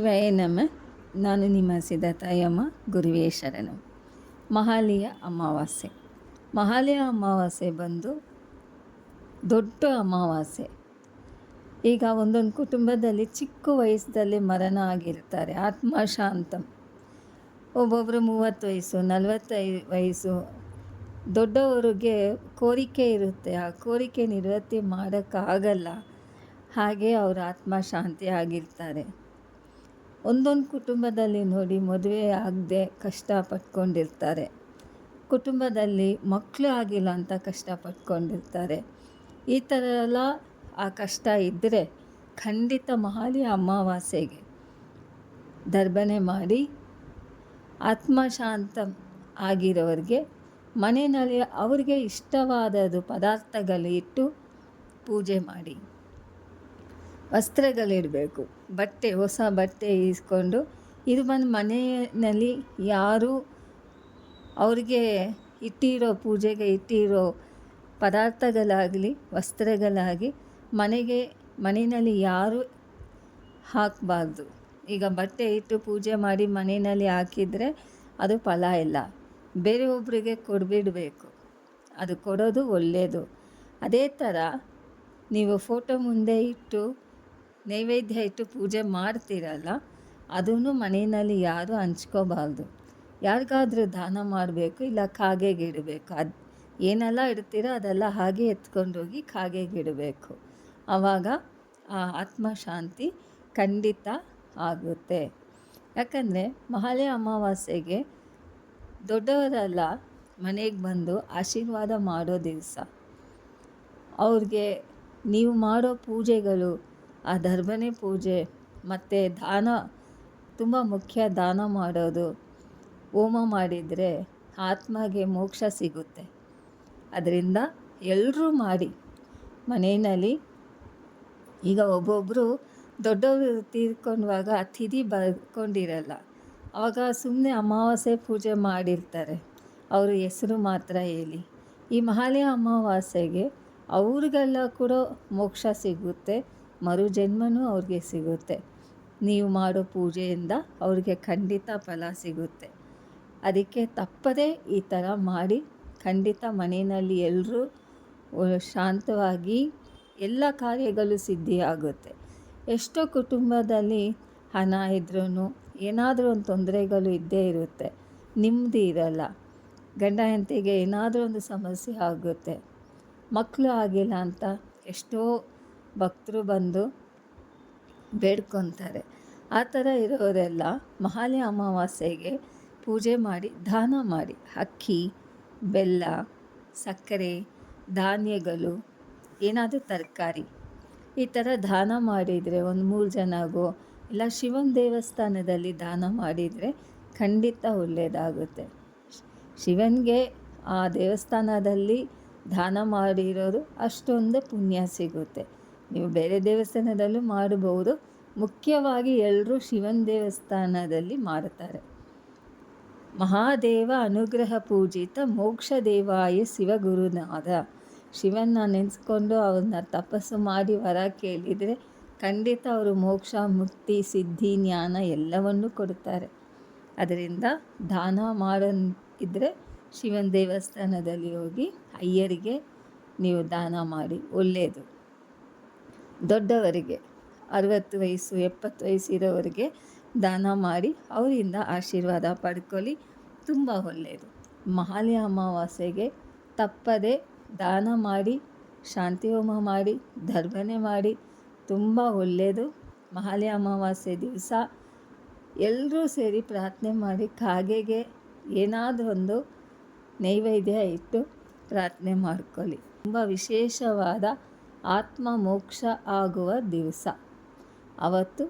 ಶಿವಾಯ ನಮ. ನಾನು ನಿಮ್ಮ ಸಿದ್ಧತಾಯಮ್ಮ, ಗುರುವೇ ಶರಣು. ಮಹಾಲಿಯ ಅಮಾವಾಸ್ಯೆ. ಮಹಾಲಿಯ ಅಮಾವಾಸ್ಯೆ ಬಂದು ದೊಡ್ಡ ಅಮಾವಾಸ್ಯೆ. ಈಗ ಒಂದೊಂದು ಕುಟುಂಬದಲ್ಲಿ ಚಿಕ್ಕ ವಯಸ್ಸಲ್ಲಿ ಮರಣ ಆಗಿರ್ತಾರೆ. ಆತ್ಮ ಶಾಂತಂ ಒಬ್ಬೊಬ್ಬರು ಮೂವತ್ತು ವಯಸ್ಸು ನಲವತ್ತೈದು ವಯಸ್ಸು. ದೊಡ್ಡವರಿಗೆ ಕೋರಿಕೆ ಇರುತ್ತೆ. ಆ ಕೋರಿಕೆ ನಿವೃತ್ತಿ ಮಾಡೋಕ್ಕಾಗಲ್ಲ. ಹಾಗೆ ಅವರು ಆತ್ಮ ಶಾಂತಿ ಆಗಿರ್ತಾರೆ. ಒಂದೊಂದು ಕುಟುಂಬದಲ್ಲಿ ನೋಡಿ ಮದುವೆ ಆಗದೆ ಕಷ್ಟ ಪಟ್ಕೊಂಡಿರ್ತಾರೆ ಕುಟುಂಬದಲ್ಲಿ ಮಕ್ಕಳು ಆಗಿಲ್ಲ ಅಂತ ಕಷ್ಟ ಪಟ್ಕೊಂಡಿರ್ತಾರೆ ಈ ಥರ ಎಲ್ಲ ಆ ಕಷ್ಟ ಇದ್ದರೆ ಖಂಡಿತ ಮಹಾಲಿ ಅಮಾವಾಸ್ಯೆಗೆ ದರ್ಬನೆ ಮಾಡಿ ಆತ್ಮಶಾಂತ ಆಗಿರೋರಿಗೆ ಮನೆಯಲ್ಲಿ ಅವ್ರಿಗೆ ಇಷ್ಟವಾದದ್ದು ಪದಾರ್ಥಗಳಿಟ್ಟು ಪೂಜೆ ಮಾಡಿ. ವಸ್ತ್ರಗಳಿಡಬೇಕು. ಬಟ್ಟೆ, ಹೊಸ ಬಟ್ಟೆ ಇಸ್ಕೊಂಡು ಇದು ಬಂದು ಮನೆಯಲ್ಲಿ ಯಾರು ಅವ್ರಿಗೆ ಇಟ್ಟಿರೋ ಪೂಜೆಗೆ ಇಟ್ಟಿರೋ ಪದಾರ್ಥಗಳಾಗಲಿ, ವಸ್ತ್ರಗಳಾಗಿ ಮನೆಗೆ, ಮನೆಯಲ್ಲಿ ಯಾರು ಹಾಕಬಾರ್ದು. ಈಗ ಬಟ್ಟೆ ಇಟ್ಟು ಪೂಜೆ ಮಾಡಿ ಮನೆಯಲ್ಲಿ ಹಾಕಿದರೆ ಅದು ಫಲ ಇಲ್ಲ. ಬೇರೆ ಒಬ್ಬರಿಗೆ ಕೊಡ್ಬಿಡಬೇಕು. ಅದು ಕೊಡೋದು ಒಳ್ಳೆಯದು ಅದೇ ಥರ ನೀವು ಫೋಟೋ ಮುಂದೆ ಇಟ್ಟು ನೈವೇದ್ಯ ಇಟ್ಟು ಪೂಜೆ ಮಾಡ್ತೀರಲ್ಲ, ಅದನ್ನು ಮನೆಯಲ್ಲಿ ಯಾರೂ ಹಂಚ್ಕೋಬಾರ್ದು. ಯಾರಿಗಾದ್ರೂ ದಾನ ಮಾಡಬೇಕು, ಇಲ್ಲ ಕಾಗೆಗೆ ಇಡಬೇಕು. ಅದು ಏನೆಲ್ಲ ಇಡ್ತೀರೋ ಅದೆಲ್ಲ ಹಾಗೆ ಎತ್ಕೊಂಡೋಗಿ ಕಾಗೆಗೆ ಇಡಬೇಕು. ಆವಾಗ ಆ ಆತ್ಮಶಾಂತಿ ಖಂಡಿತ ಆಗುತ್ತೆ. ಯಾಕಂದರೆ ಮಹಾಲಯ ಅಮಾವಾಸ್ಯೆಗೆ ದೊಡ್ಡವರೆಲ್ಲ ಮನೆಗೆ ಬಂದು ಆಶೀರ್ವಾದ ಮಾಡೋ ದಿವಸ. ಅವ್ರಿಗೆ ನೀವು ಮಾಡೋ ಪೂಜೆಗಳು ಆ ದರ್ಬನೆ ಪೂಜೆ ಮತ್ತು ದಾನ, ತುಂಬ ಮುಖ್ಯ ದಾನ ಮಾಡೋದು. ಹೋಮ ಮಾಡಿದರೆ ಆತ್ಮಗೆ ಮೋಕ್ಷ ಸಿಗುತ್ತೆ. ಅದರಿಂದ ಎಲ್ಲರೂ ಮಾಡಿ. ಮನೆಯಲ್ಲಿ ಈಗ ಒಬ್ಬೊಬ್ಬರು ದೊಡ್ಡವರು ತೀರ್ಕೊಂಡಾಗ ತಿಥಿ ಬರ್ಕೊಂಡಿರಲ್ಲ. ಆವಾಗ ಸುಮ್ಮನೆ ಅಮಾವಾಸ್ಯೆ ಪೂಜೆ ಮಾಡಿರ್ತಾರೆ. ಅವರು ಹೆಸರು ಮಾತ್ರ ಹೇಳಿ. ಈ ಮಹಾಲಯ ಅಮಾವಾಸ್ಯೆಗೆ ಅವ್ರಿಗೆಲ್ಲ ಕೂಡ ಮೋಕ್ಷ ಸಿಗುತ್ತೆ. ಮರು ಜನ್ಮನೂ ಅವ್ರಿಗೆ ಸಿಗುತ್ತೆ. ನೀವು ಮಾಡೋ ಪೂಜೆಯಿಂದ ಅವ್ರಿಗೆ ಖಂಡಿತ ಫಲ ಸಿಗುತ್ತೆ. ಅದಕ್ಕೆ ತಪ್ಪದೇ ಈ ಥರ ಮಾಡಿ ಖಂಡಿತ ಮನೆಯಲ್ಲಿ ಎಲ್ಲರೂ ಶಾಂತವಾಗಿ ಎಲ್ಲ ಕಾರ್ಯಗಳು ಸಿದ್ಧಿಯಾಗುತ್ತೆ. ಎಷ್ಟೋ ಕುಟುಂಬದಲ್ಲಿ ಹಣ ಇದ್ರೂ ಏನಾದರೂ ಒಂದು ತೊಂದರೆಗಳು ಇದ್ದೇ ಇರುತ್ತೆ. ನಿಮ್ಮದು ಇರಲ್ಲ. ಗಂಡ ಹೆಂಡತಿಗೆ ಏನಾದರೂ ಒಂದು ಸಮಸ್ಯೆ ಆಗುತ್ತೆ. ಮಕ್ಕಳು ಆಗಿಲ್ಲ ಅಂತ ಎಷ್ಟೋ ಭಕ್ತರು ಬಂದು ಬೇಡ್ಕೊತಾರೆ. ಆ ಥರ ಇರೋರೆಲ್ಲ ಮಹಾಲಯ ಅಮಾವಾಸ್ಯೆಗೆ ಪೂಜೆ ಮಾಡಿ, ದಾನ ಮಾಡಿ. ಅಕ್ಕಿ, ಬೆಲ್ಲ, ಸಕ್ಕರೆ, ಧಾನ್ಯಗಳು, ಏನಾದರೂ ತರಕಾರಿ. ಈ ಥರ ದಾನ ಮಾಡಿದರೆ ಒಂದು ಮೂರು ಜನಗೋ ಇಲ್ಲ ಶಿವನ ದೇವಸ್ಥಾನದಲ್ಲಿ ದಾನ ಮಾಡಿದರೆ ಖಂಡಿತ ಒಳ್ಳೆಯದಾಗುತ್ತೆ ಶಿವನಿಗೆ ಆ ದೇವಸ್ಥಾನದಲ್ಲಿ ದಾನ ಮಾಡಿರೋರು ಅಷ್ಟೊಂದು ಪುಣ್ಯ ಸಿಗುತ್ತೆ. ನೀವು ಬೇರೆ ದೇವಸ್ಥಾನದಲ್ಲೂ ಮಾಡಬಹುದು. ಮುಖ್ಯವಾಗಿ ಎಲ್ಲರೂ ಶಿವನ ದೇವಸ್ಥಾನದಲ್ಲಿ ಮಾರುತ್ತಾರೆ. ಮಹಾದೇವ ಅನುಗ್ರಹ ಪೂಜಿತ ಮೋಕ್ಷ ದೇವಾಯ ಶಿವಗುರುನಾದ. ಶಿವನ್ನ ನೆನೆಸ್ಕೊಂಡು ಅವನ್ನ ತಪಸ್ಸು ಮಾಡಿ ವರ ಕೇಳಿದರೆ ಖಂಡಿತ ಅವರು ಮೋಕ್ಷ, ಮುಕ್ತಿ, ಸಿದ್ಧಿ, ಜ್ಞಾನ ಎಲ್ಲವನ್ನೂ ಕೊಡುತ್ತಾರೆ. ಅದರಿಂದ ದಾನ ಇದ್ದರೆ ಶಿವನ ದೇವಸ್ಥಾನದಲ್ಲಿ ಹೋಗಿ ಅಯ್ಯರಿಗೆ ನೀವು ದಾನ ಮಾಡಿ ಒಳ್ಳೆಯದು ದೊಡ್ಡವರಿಗೆ, ಅರವತ್ತು ವಯಸ್ಸು, ಎಪ್ಪತ್ತು ವಯಸ್ಸು ಇರೋವರಿಗೆ ದಾನ ಮಾಡಿ ಅವರಿಂದ ಆಶೀರ್ವಾದ ಪಡ್ಕೊಳ್ಳಿ. ತುಂಬ ಒಳ್ಳೆಯದು. ಮಹಾಲಿ ಅಮಾವಾಸ್ಯೆಗೆ ತಪ್ಪದೆ ದಾನ ಮಾಡಿ, ಶಾಂತಿ ಹೋಮ ಮಾಡಿ ಧರ್ಮನೆ ಮಾಡಿ, ತುಂಬ ಒಳ್ಳೆಯದು. ಮಹಾಲಿ ಅಮಾವಾಸ್ಯೆ ದಿವಸ ಎಲ್ಲರೂ ಸೇರಿ ಪ್ರಾರ್ಥನೆ ಮಾಡಿ, ಕಾಗೆಗೆ ಏನಾದರೂ ಒಂದು ನೈವೇದ್ಯ ಇಟ್ಟು ಪ್ರಾರ್ಥನೆ ಮಾಡ್ಕೊಳ್ಳಿ. ತುಂಬ ವಿಶೇಷವಾದ ಆತ್ಮ ಮೋಕ್ಷ ಆಗುವ ದಿವಸ. ಅವತ್ತು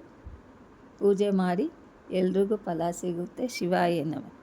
ಪೂಜೆ ಮಾಡಿ ಎಲ್ರಿಗೂ ಫಲ ಸಿಗುತ್ತೆ ಶಿವಾಯ ನಮಃ